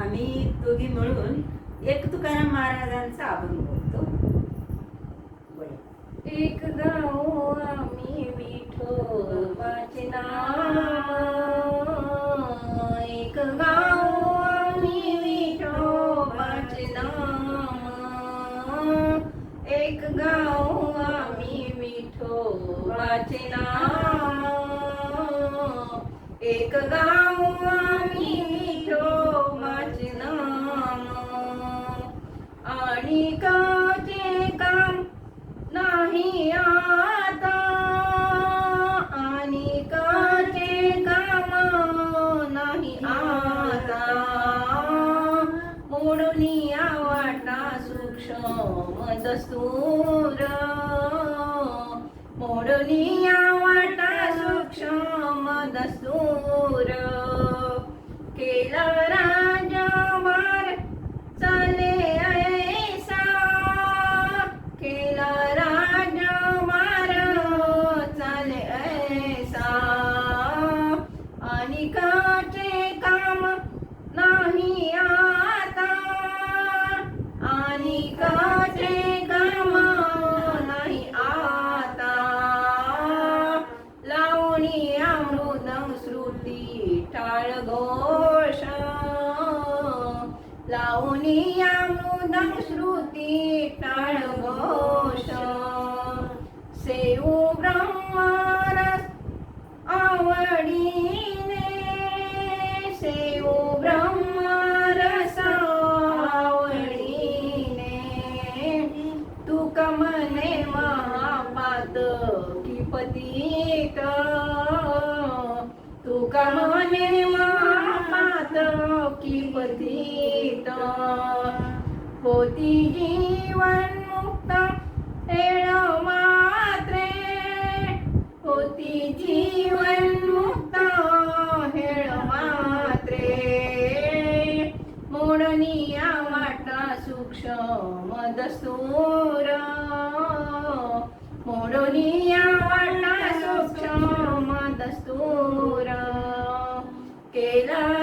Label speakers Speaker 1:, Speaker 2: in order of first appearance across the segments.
Speaker 1: आम्ही दोघी मिळून एक तुकाराम महाराजांचा अभंग बोलतो. बोला.
Speaker 2: एक गाव हो आम्ही विठोबाचे नाम. एक गाव हो आम्ही विठोबाचे नाम. एक गाव हो आम्ही विठोबाचे नाम. एक गाव आणि काचे काम नाही आता. आणि काचे काम नाही आता. मोडून वाटा सूक्ष्म दस्तूर. मोडून टाळ घोष. लावणी अमृत श्रुती टाळ घोष. सेऊ ब्रह्मारस आवडीने. सेऊ ब्रह्मारस आवडीने. तू कमने महापात की? पतीत तू कमने सात की पथित होती जीवन मुक्त तेळ मात्रे होती जीवन मुक्त हेळ मात्रे मोडनिया माटा सूक्ष्म दसूर मोडनिया माटा सूक्ष्म दस्तूर केला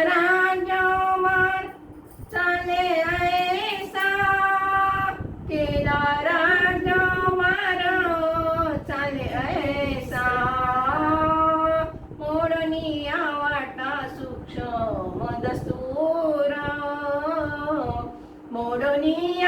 Speaker 2: harmonia.